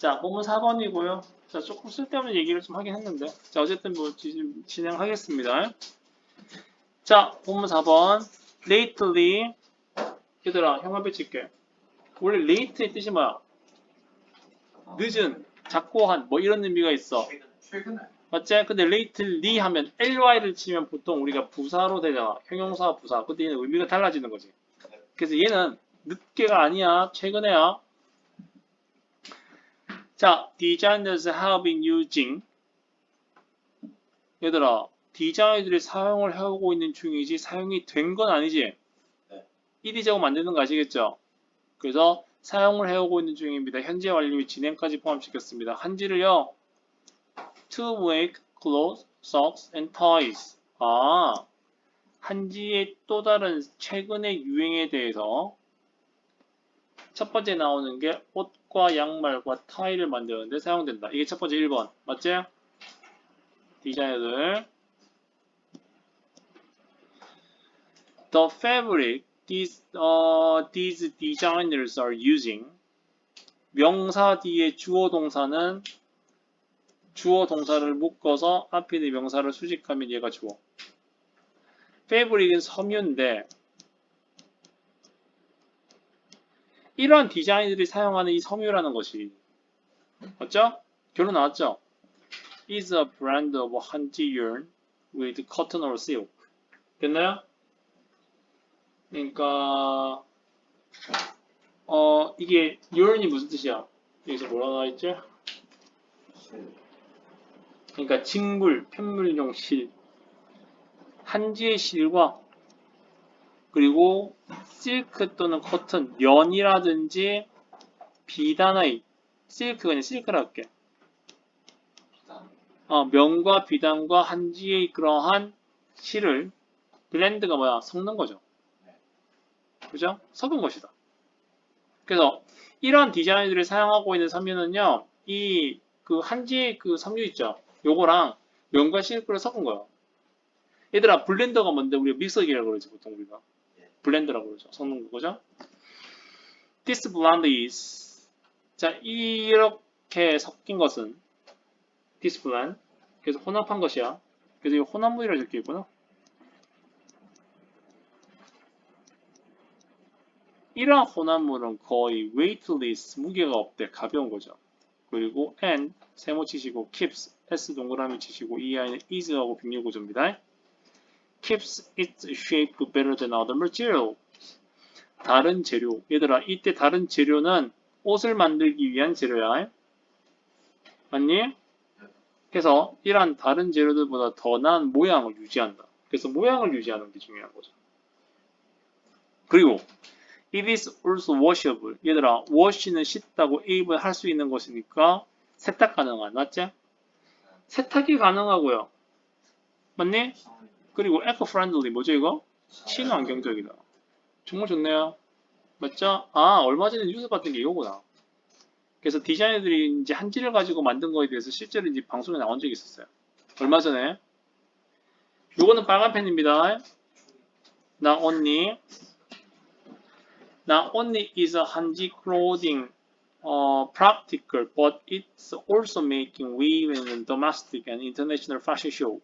자, 본문 4번이고요. 자, 조금 쓸데없는 얘기를 좀 하긴 했는데. 자, 어쨌든 뭐 지금 진행하겠습니다. 자, 본문 4번. lately. 얘들아, 형 앞에 칠게. 원래 late의 뜻이 뭐야? 늦은, 작고한, 뭐 이런 의미가 있어. 최근에 맞지? 근데 lately 하면 ly를 치면 보통 우리가 부사로 되잖아. 형용사 부사. 근데 얘는 의미가 달라지는 거지. 그래서 얘는 늦게가 아니야. 최근에야. 자, designers have been using 얘들아, 디자이너들이 사용을 해오고 있는 중이지 사용이 된 건 아니지? 네. 이디제고 만드는 거 아시겠죠? 그래서 사용을 해오고 있는 중입니다. 현재 완료 및 진행까지 포함시켰습니다. 한지를요. to make clothes, socks, and toys. 아, 한지의 또 다른 최근의 유행에 대해서 첫 번째 나오는 게 옷 과 양말과 타이를 만드는데 사용된다. 이게 첫 번째 1번. 맞지? 디자이너들. The fabric these, uh, these designers are using 명사 뒤에 주어 동사는 주어 동사를 묶어서 앞에 있는 명사를 수식하면 얘가 주어. fabric은 섬유인데 이러한 디자인들이 사용하는 이 섬유라는 것이 맞죠? 결론 나왔죠? is a brand of 한지 yarn with cotton or silk. 됐나요? 그러니까 어 이게 yarn이 무슨 뜻이야? 여기서 뭐라 나와 있지? 그러니까 직물, 편물용 실, 한지의 실과 그리고 실크 또는 커튼, 연이라든지 비단의 실크가 아니라 실크라 할게. 어, 면과 비단과 한지의 그러한 실을 블렌드가 뭐야? 섞는 거죠. 그죠? 섞은 것이다. 그래서 이런 디자인들을 사용하고 있는 섬유는요, 이 그 한지 그 섬유 있죠? 요거랑 면과 실크를 섞은 거예요. 얘들아, 블렌더가 뭔데? 우리가 믹서기라고 그러지, 보통 우리가. 블렌더라고 그러죠. 섞는 거죠. This blend is. 자, 이렇게 섞인 것은 this blend. 그래서 혼합한 것이야. 그래서 이 혼합물이라고 적혀 있구나. 이러한 혼합물은 거의 weightless, 무게가 없대. 가벼운 거죠. 그리고 and, 세모 치시고 keeps, s 동그라미 치시고 이 i는 is하고 빙류 구조입니다. Keeps its shape better than other material. 다른 재료. 얘들아, 이때 다른 재료는 옷을 만들기 위한 재료야. 맞니? 그래서 이러한 다른 재료들보다 더 나은 모양을 유지한다. 그래서 모양을 유지하는 게 중요한 거죠. 그리고 it is also washable. 얘들아, wash는 씻다고 ab은 할수 있는 것이니까 세탁 가능한, 맞지? 세탁이 가능하고요. 맞니? 그리고 eco-friendly, 뭐죠 이거? 친환경적이다. 정말 좋네요. 맞죠? 아, 얼마 전에 뉴스 봤던 게 이거구나. 그래서 디자이너들이 이제 한지를 가지고 만든 거에 대해서 실제로 이제 방송에 나온 적이 있었어요. 얼마 전에. 요거는 빨간 펜입니다. Not only, not only is a 한지 clothing uh, practical, but it's also making in domestic and international fashion show.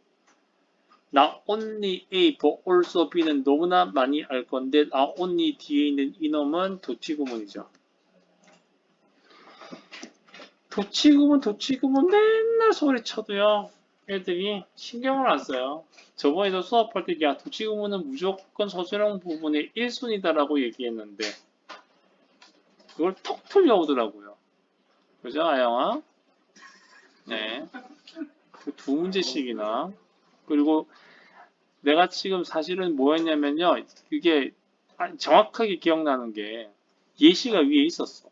Not only A, but also B는 너무나 많이 알 건데 not only 뒤에 있는 이놈은 도치구문이죠. 도치구문, 도치구문 맨날 소리쳐도요. 애들이 신경을 안 써요. 저번에도 수업할 때 야, 도치구문은 무조건 서술형 부분의 1순위다라고 얘기했는데 그걸 톡 틀려오더라고요. 그죠, 아영아? 네. 그 두 문제씩이나 그리고 내가 지금 사실은 뭐였냐면요. 그게 아- 정확하게 기억나는 게 예시가 위에 있었어.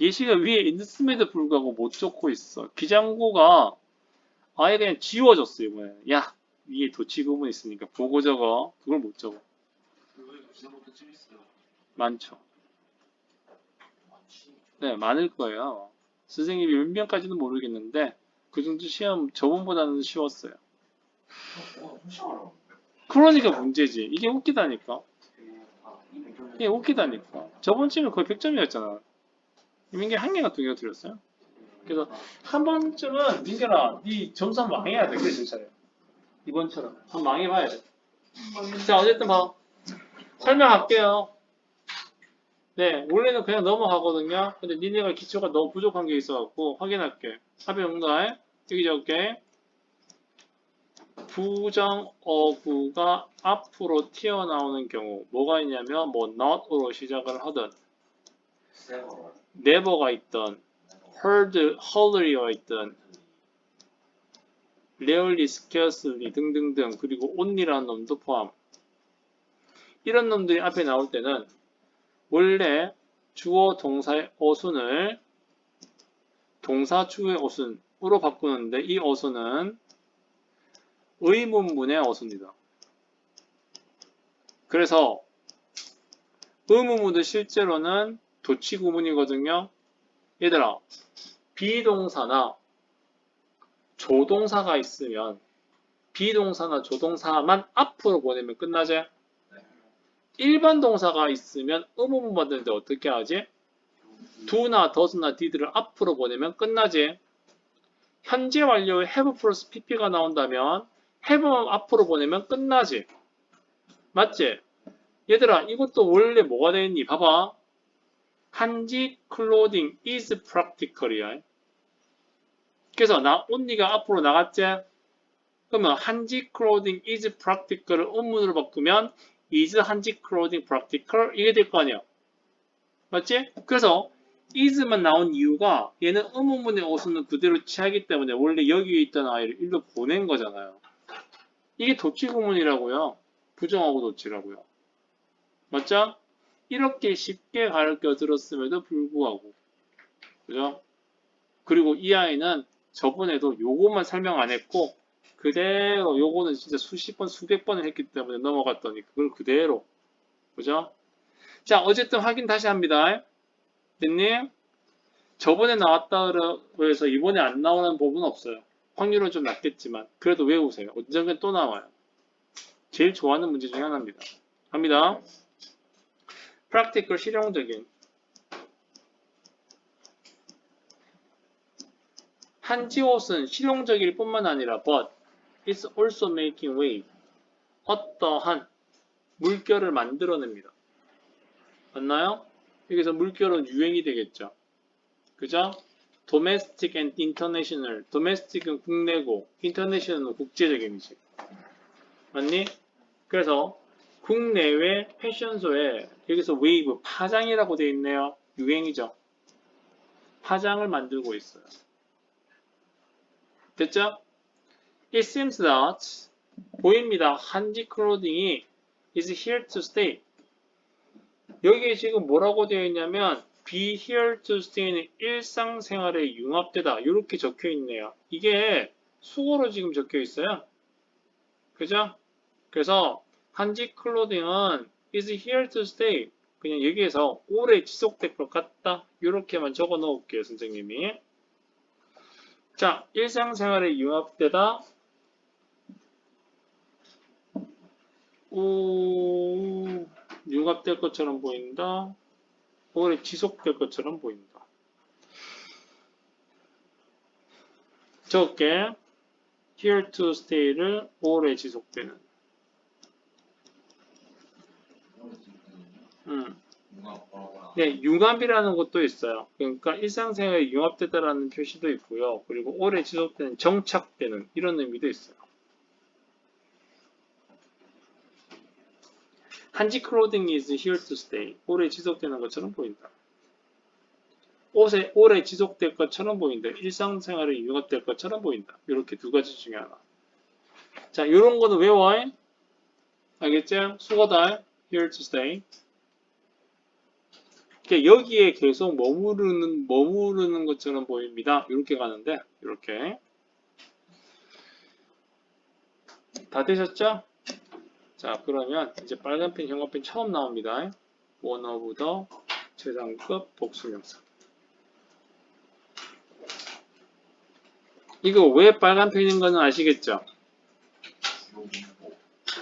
예시가 위에 있음에도 불구하고 못 적고 있어. 비장고가 아예 그냥 지워졌어 이번에. 야 위에 도치 구문 있으니까 보고 적어. 그걸 못 적어. 많죠. 네, 많을 거예요. 선생님이 몇 명까지는 모르겠는데 그 정도 시험 저번보다는 쉬웠어요. 어, 어려워. 그러니까 문제지. 이게 웃기다니까. 아, 이. 이게 웃기다니까. 저번 주면 거의 100점이었잖아. 민기 한 개가 두 개가 틀렸어요. 그래서 한 번쯤은 민기라 네 점수 한번 망해야 돼. 그래 진짜요. 이번처럼 한번 망해봐야 돼. 자 어쨌든 봐. 설명할게요. 네, 원래는 그냥 넘어가거든요. 근데 니네가 기초가 너무 부족한 게 있어갖고 확인할게. 앞에 뭔가 여기 적게. 부정 어구가 앞으로 튀어나오는 경우 뭐가 있냐면 뭐 not으로 시작을 하든 never가 있던 heard, hardly가 있던 rarely, scarcely 등등등 그리고 only라는 놈도 포함. 이런 놈들이 앞에 나올 때는 원래 주어 동사의 어순을 동사 주의 어순으로 바꾸는데 이 어순은 의문문의 어순이다. 그래서 의문문도 실제로는 도치구문이거든요. 얘들아, 비동사나 조동사가 있으면 비동사나 조동사만 앞으로 보내면 끝나지? 일반 동사가 있으면 의문문 받는데 어떻게 하지? Do나 does나 did를 앞으로 보내면 끝나지? 현재 완료의 have 플러스 pp가 나온다면 have만 앞으로 보내면 끝나지? 맞지? 얘들아, 이것도 원래 뭐가 되있니? 봐봐. 한지 클로딩 is practical이야. 그래서 나 언니가 앞으로 나갔지? 그러면 한지 클로딩 is practical을 음문으로 바꾸면 is 한지 클로딩 practical 이게 될 거 아니야. 맞지? 그래서 is만 나온 이유가 얘는 의문문의 어순은 그대로 취하기 때문에 원래 여기에 있던 아이를 일로 보낸 거잖아요. 이게 도치 구문이라고요. 부정하고 도치라고요. 맞죠? 이렇게 쉽게 가르쳐 들었음에도 불구하고 그죠? 그리고 이 아이는 저번에도 요것만 설명 안 했고 그대로 요거는 진짜 수십 번 수백 번을 했기 때문에 넘어갔더니 그걸 그대로 그죠? 자 어쨌든 확인 다시 합니다. 됐니? 저번에 나왔다고 해서 이번에 안 나오는 부분은 없어요. 확률은 좀 낮겠지만 그래도 외우세요. 언젠간 또 나와요. 제일 좋아하는 문제 중에 하나입니다. 갑니다. Practical 실용적인. 한지 옷은 실용적일 뿐만 아니라 but it's also making wave 어떠한 물결을 만들어냅니다. 맞나요? 여기서 물결은 유행이 되겠죠. 그죠? domestic and international domestic은 국내고 international은 국제적인이지. 맞니? 그래서 국내외 패션쇼에 여기서 웨이브 파장이라고 되어 있네요. 유행이죠. 파장을 만들고 있어요. 됐죠? It seems that 보입니다. 한지 클로딩이 is here to stay. 여기에 지금 뭐라고 되어 있냐면 be here to stay는 일상생활에 융합되다. 이렇게 적혀 있네요. 이게 수어로 지금 적혀 있어요. 그죠? 그래서 한지 클로딩은 is here to stay. 그냥 여기에서 오래 지속될 것 같다. 이렇게만 적어 놓을게요, 선생님이. 자, 일상생활에 융합되다. 오, 융합될 것처럼 보인다. 오래 지속될 것처럼 보인다. 적게 here to stay를 오래 지속되는. 음. 네, 융합이라는 것도 있어요. 그러니까 일상생활에 융합되다라는 표시도 있고요. 그리고 오래 지속되는, 정착되는 이런 의미도 있어요. 한지 clothing is here to stay. 오래 지속되는 것처럼 보인다. 옷에 오래 지속될 것처럼 보인다. 일상생활에 융합될 것처럼 보인다. 이렇게 두 가지 중에 하나. 자, 이런 거는 외워. 알겠죠? 수거다. here to stay. 여기에 계속 머무르는 머무르는 것처럼 보입니다. 이렇게 가는데 이렇게 다 되셨죠? 자 그러면 이제 빨간 펜, 형광펜 처음 나옵니다. one of the 최상급 복수명사. 이거 왜 빨간 펜인 거는 아시겠죠?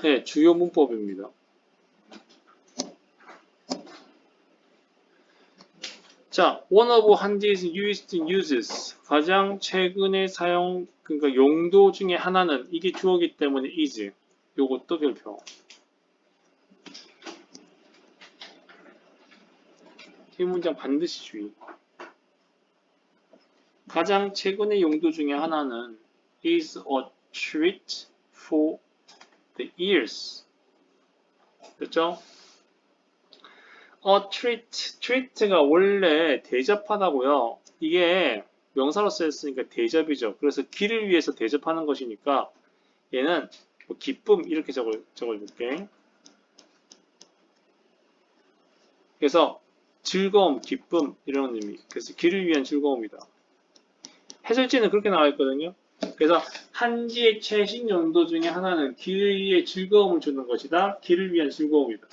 네, 주요 문법입니다. 자, one of 한지's used uses 가장 최근에 사용 그러니까 용도 중에 하나는 이게 주어기 때문에 is 요것도 별표. 이 문장 반드시 주의. 가장 최근의 용도 중에 하나는 is a treat for the ears. 됐죠? a treat, treat가 원래 대접하다고요. 이게 명사로 쓰였으니까 대접이죠. 그래서 귀를 위해서 대접하는 것이니까 얘는 뭐 기쁨 이렇게 적어, 적어줄게. 그래서 즐거움, 기쁨 이런 의미. 그래서 귀를 위한 즐거움이다. 해설지는 그렇게 나와 있거든요. 그래서 한지의 최신 용도 중에 하나는 귀를 위해 즐거움을 주는 것이다. 귀를 위한 즐거움이다.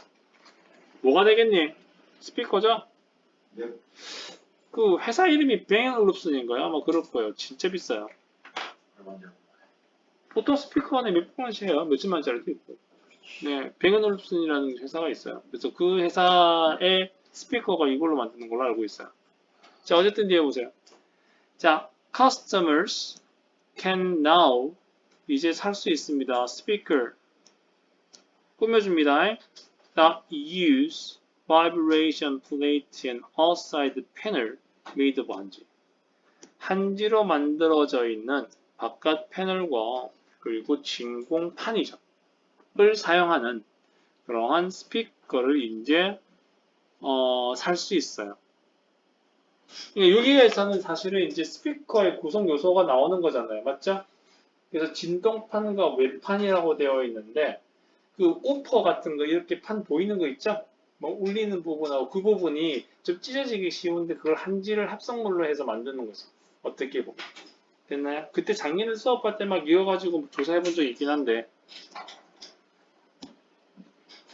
뭐가 되겠니? 스피커죠? 네. 그 회사 이름이 뱅앤올룹슨인가요? 아마 그럴 거예요. 진짜 비싸요. 얼마죠? 보통 스피커 안에 몇 번씩 해요. 몇십만 짜리도 있고. 네, 뱅앤올룹슨이라는 회사가 있어요. 그래서 그 회사의 스피커가 이걸로 만드는 걸로 알고 있어요. 자, 어쨌든 뒤에 보세요. 자, customers can now 이제 살 수 있습니다. 스피커 꾸며줍니다. that use vibration plate and outside panel made of 한지. 한지로 만들어져 있는 바깥 패널과 그리고 진공판이죠. 을 사용하는 그러한 스피커를 이제 어, 살 수 있어요. 그러니까 여기에서는 사실은 이제 스피커의 구성 요소가 나오는 거잖아요. 맞죠? 그래서 진동판과 외판이라고 되어 있는데 그 우퍼 같은 거 이렇게 판 보이는 거 있죠? 뭐 울리는 부분하고 그 부분이 좀 찢어지기 쉬운데 그걸 한지를 합성물로 해서 만드는 거죠. 어떻게 보면. 됐나요? 그때 작년에 수업할 때 막 이어가지고 조사해 본 적이 있긴 한데.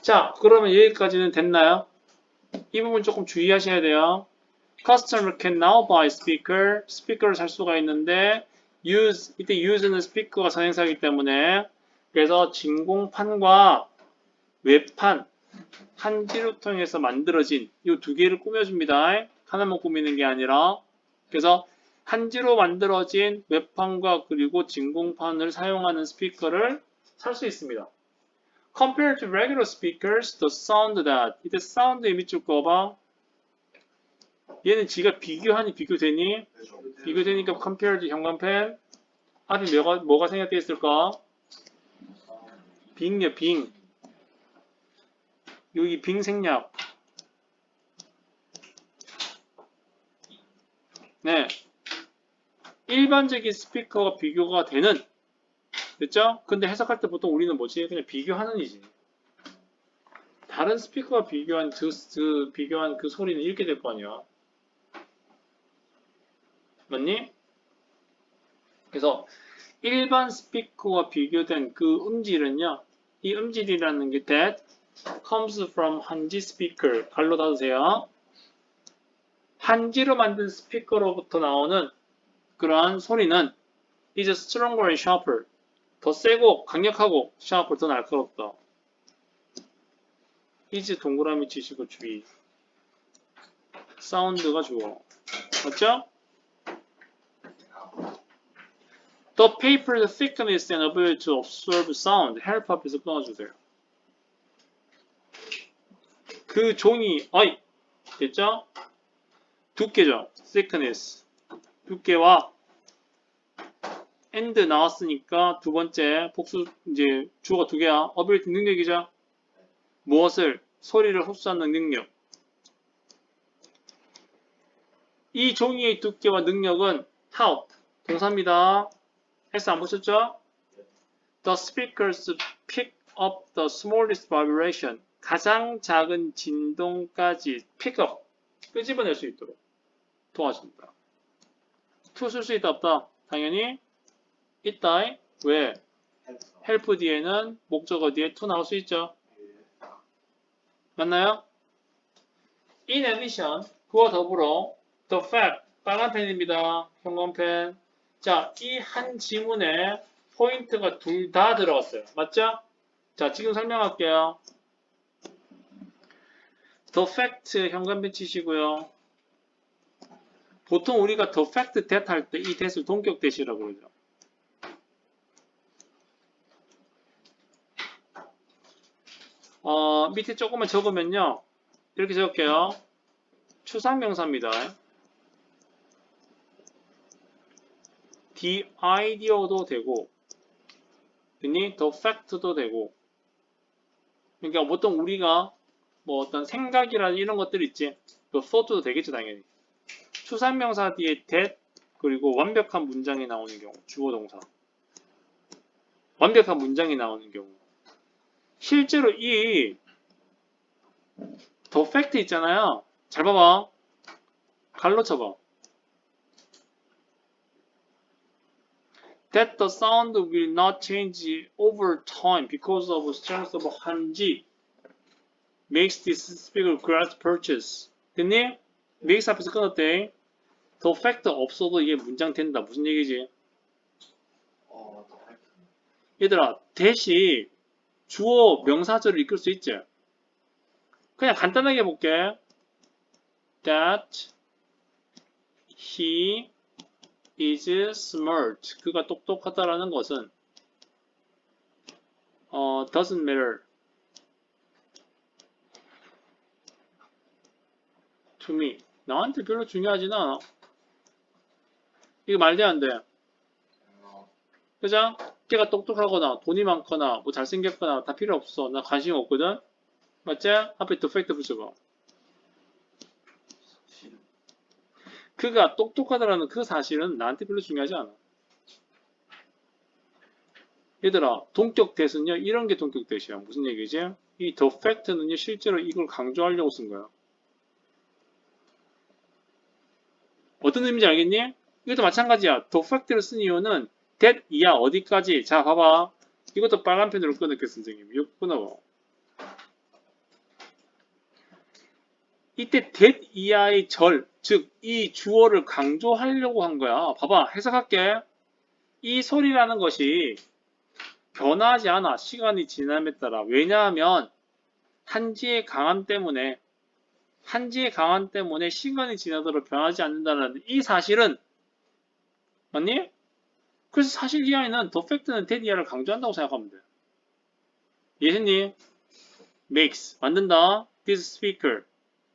자, 그러면 여기까지는 됐나요? 이 부분 조금 주의하셔야 돼요. Customer can now buy speaker. 스피커를 살 수가 있는데, use, 이때 use는 스피커가 선행사이기 때문에, 그래서 진공판과 외판, 한지를 통해서 만들어진 이 두 개를 꾸며줍니다. 하나만 꾸미는 게 아니라. 그래서 한지로 만들어진 외판과 그리고 진공판을 사용하는 스피커를 살 수 있습니다. Compared to regular speakers, the sound that 이때 사운드의 밑줄 꺼봐. 얘는 지가 비교하니 비교되니? 비교되니까 compared 현관펜 앞에 뭐가, 뭐가 생략되어 있을까? 빙요 빙 여기 빙 생략 네 일반적인 스피커가 비교가 되는 됐죠? 근데 해석할 때 보통 우리는 뭐지? 그냥 비교하는 이지 다른 스피커와 비교한 그, 그 비교한 그 소리는 이렇게 될 거 아니야 맞니? 그래서 일반 스피커와 비교된 그 음질은요. 이 음질이라는 게 that comes from 한지 speaker. 갈로 닫으세요. 한지로 만든 스피커로부터 나오는 그러한 소리는 is stronger and sharper. 더 세고 강력하고 sharper 더 날카롭다. is 동그라미 치시고 주의. 사운드가 주어. 맞죠? The paper's thickness and ability to absorb sound. help 앞에서 끊어주세요. 그 종이, 어이, 됐죠? 두께죠. thickness. 두께와 and 나왔으니까 두 번째 복수, 이제 주어가 두 개야. ability 능력이죠. 무엇을? 소리를 흡수하는 능력. 이 종이의 두께와 능력은 how 동사입니다. S 안 보셨죠? The speakers pick up the smallest vibration. 가장 작은 진동까지 pick up. 끄집어낼 수 있도록 도와줍니다. To 쓸 수 있다 없다? 당연히 있다. 왜? help 뒤에는 목적어 뒤에 to 나올 수 있죠. 맞나요? In addition, 그와 더불어 the fact, 빨간 펜입니다. 형광펜. 자, 이 한 지문에 포인트가 둘 다 들어갔어요. 맞죠? 자, 지금 설명할게요. The fact 현관펜 치시고요. 보통 우리가 the fact that 할 때 이 that을 동격 that이라고 그러죠. 어, 밑에 조금만 적으면요. 이렇게 적을게요. 추상명사입니다. the idea도 되고, 그니 the fact도 되고, 그러니까 보통 우리가 뭐 어떤 생각이라는 이런 것들 있지, 그 thought도 되겠죠, 당연히. 추상명사 뒤에 that, 그리고 완벽한 문장이 나오는 경우, 주어 동사. 완벽한 문장이 나오는 경우. 실제로 이 the fact 있잖아요. 잘 봐봐. 갈로 쳐봐. That the sound will not change over time because of strength of 한지 makes this speaker great purchase. 됐니? makes 앞에서 끊었대. The fact 없어도 이게 문장 된다. 무슨 얘기지? 어, 더 팩트. 얘들아, 대시 주어 명사절을 이끌 수 있지? 그냥 간단하게 볼게. That he is smart. 그가 똑똑하다라는 것은 어, doesn't matter to me. 나한테 별로 중요하지는 않아. 이거 말도 안 돼. 어, 그죠? 걔가 똑똑하거나 돈이 많거나 뭐 잘생겼거나 다 필요 없어. 나 관심 없거든. 맞지? 앞에 더 팩트 붙여봐. 그가 똑똑하다라는 그 사실은 나한테 별로 중요하지 않아. 얘들아, 동격 대는요 이런 게 동격 대시야. 무슨 얘기지? 이 the fact는요, 실제로 이걸 강조하려고 쓴 거야. 어떤 의미인지 알겠니? 이것도 마찬가지야. the fact를 쓴 이유는 that 이하 어디까지? 자, 봐봐. 이것도 빨간 펜으로 끊을게, 선생님. 이거 끊어봐. 이때 that 이하의 절, 즉, 이 주어를 강조하려고 한 거야. 봐봐, 해석할게. 이 소리라는 것이 변하지 않아. 시간이 지남에 따라. 왜냐하면, 한지의 강함 때문에, 한지의 강함 때문에 시간이 지나도록 변하지 않는다는 이 사실은, 맞니? 그래서 사실 이하에는 더 팩트는 that 이하를 강조한다고 생각하면 돼. 예수님, makes, 만든다. this speaker.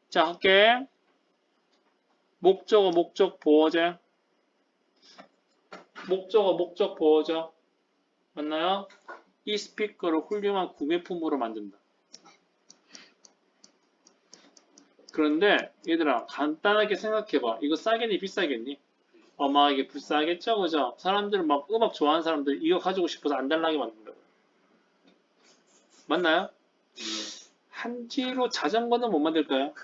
자, 할게. 목적어, 목적, 보어제. 목적어, 목적, 보어제. 맞나요? 이 스피커를 훌륭한 구매품으로 만든다. 그런데 얘들아 간단하게 생각해봐. 이거 싸겠니 비싸겠니? 어마 이게 비싸겠죠, 그죠? 사람들은 막 음악 좋아하는 사람들 이거 가지고 싶어서 안 달라게 만든다고. 맞나요? 한지로 자전거는 못 만들까요?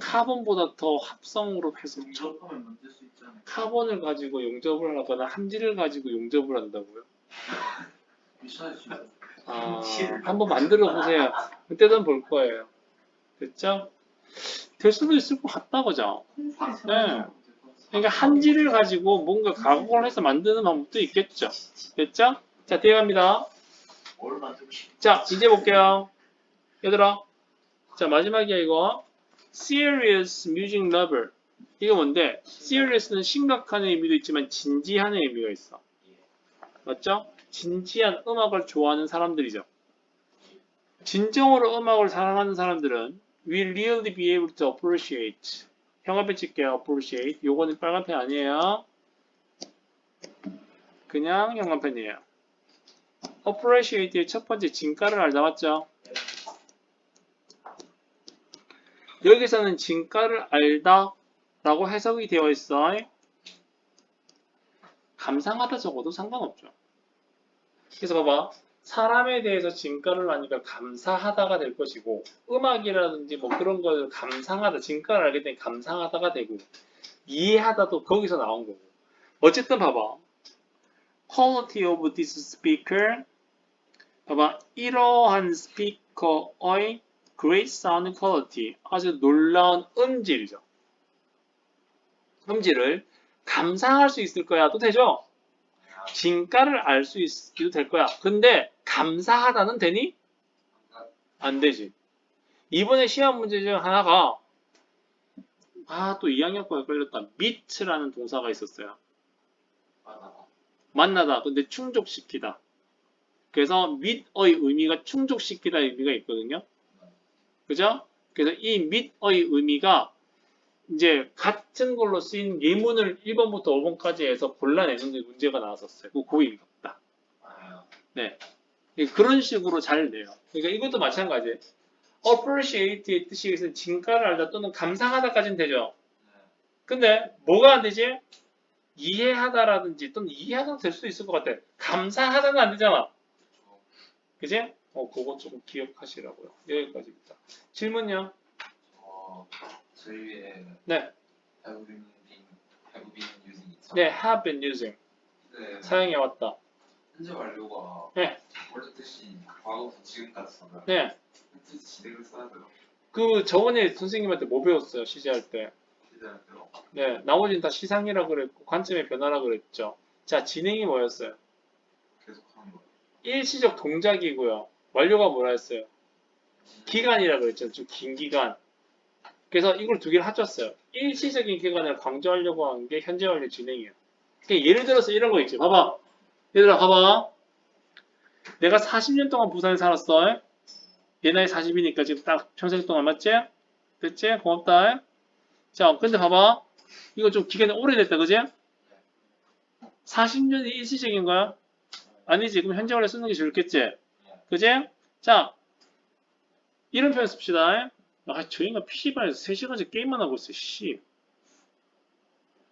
카본보다 더 합성으로 해서 용접하면 만들 수 있잖아요. 카본을 가지고 용접을 하거나 한지를 가지고 용접을 한다고요? 아, 한번 만들어 보세요. 그때는 볼 거예요. 됐죠? 될 수도 있을 것 같다, 그죠? 네. 그러니까 한지를 가지고 뭔가 가공을 해서 만드는 방법도 있겠죠. 됐죠? 자, 갑니다. 싶어? 자, 이제 볼게요. 얘들아. 자, 마지막이야, 이거. Serious Music Lover. 이거 뭔데? Serious는 심각한 의미도 있지만 진지한 의미가 있어. 맞죠? 진지한 음악을 좋아하는 사람들이죠. 진정으로 음악을 사랑하는 사람들은 will really be able to appreciate. 형아펜 칠게요. appreciate. 요거는 빨간 펜 아니에요. 그냥 형아펜이에요. appreciate의 첫 번째 진가를 알다 맞죠? 여기서는 진가를 알다 라고 해석이 되어 있어. 감상하다 적어도 상관없죠. 그래서 봐봐. 사람에 대해서 진가를 아니까 감사하다가 될 것이고 음악이라든지 뭐 그런 걸 감상하다, 진가를 알게 되니 감상하다가 되고 이해하다도 거기서 나온 거고 어쨌든 봐봐. quality of this speaker 봐봐. 이러한 스피커의 great sound quality 아주 놀라운 음질이죠. 음질을 감상할 수 있을 거야. 또 되죠? 진가를 알 수 있기도 될 거야. 근데 감사하다는 되니? 안 되지. 이번에 시험 문제 중 하나가 아, 또 2학년 거에 걸렸다. meet라는 동사가 있었어요. 만나다. 근데 충족시키다. 그래서 meet의 의미가 충족시키다 의미가 있거든요. 그죠? 그래서 이 meet의 의미가 이제 같은 걸로 쓰인 예문을 1번부터 5번까지 해서 골라내는 게 문제가 나왔었어요. 그 고의입니다. 아, 네. 예, 그런 식으로 잘 내요. 그러니까 이것도 마찬가지예요. appreciate의 뜻이 있으면 진가를 알다 또는 감상하다까지는 되죠. 네. 근데 뭐가 안 되지? 이해하다라든지 또는 이해하다 될 수도 있을 것 같아. 감사하다는 안 되잖아. 그지? 어, 그거 조금 기억하시라고요. 여기까지입니다. 질문요? 어, 저희의 네. have been, been, have been using 있죠? 네, have been using. 네. 사용해 왔다. 현재 완료가 네. 원래 뜻이 과거부터 지금까지잖아요. 네. 뜻이 진행을 써야 돼요. 그 저번에 선생님한테 뭐 배웠어요? 시제할 때. 기대할 때요. 네. 나머지는 다 시상이라 그랬고 관점의 변화라 그랬죠. 자, 진행이 뭐였어요? 계속 하는 거예요. 일시적 동작이고요. 완료가 뭐라 했어요? 기간이라 그랬죠. 좀 긴 기간. 그래서 이걸 두 개를 합쳤어요. 일시적인 기간을 강조하려고 한 게 현재 완료 진행이에요. 그러니까 예를 들어서 이런 거 있지. 봐봐. 얘들아, 봐봐. 내가 40년 동안 부산에 살았어. 얘 나이 40이니까 지금 딱 평생 동안 맞지? 됐지? 고맙다. 자, 근데 봐봐. 이거 좀 기간이 오래됐다, 그지? 40년이 일시적인 거야? 아니지. 그럼 현재 완료 쓰는 게 좋겠지? 그지? 자, 이런 표현 씁시다. 아, 저 인간 PC방에서 3시간째 게임만 하고 있어, 씨.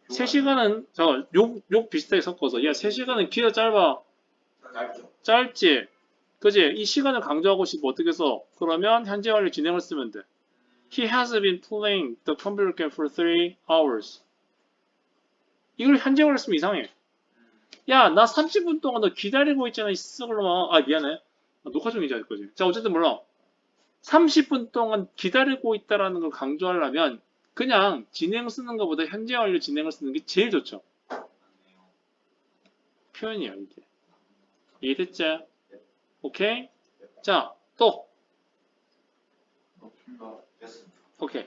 3시간은, 저, 욕, 욕 비슷하게 섞어서. 야, 3시간은 기가 짧아. 짧죠. 짧지? 그지? 이 시간을 강조하고 싶으면 어떻게 써? 그러면 현재 완료 진행을 쓰면 돼. He has been playing the computer game for three hours. 이걸 현재 완료 쓰면 이상해. 야, 나 30분 동안 너 기다리고 있잖아, 이 썩을놈아. 아, 미안해. 아, 녹화 중이지, 아직까지. 자, 어쨌든 몰라. 30분 동안 기다리고 있다라는 걸 강조하려면 그냥 진행 쓰는 것보다 현재 완료 진행을 쓰는 게 제일 좋죠. 표현이야, 이게. 이해됐지? 오케이? 자, 또. 됐습니다. 오케이.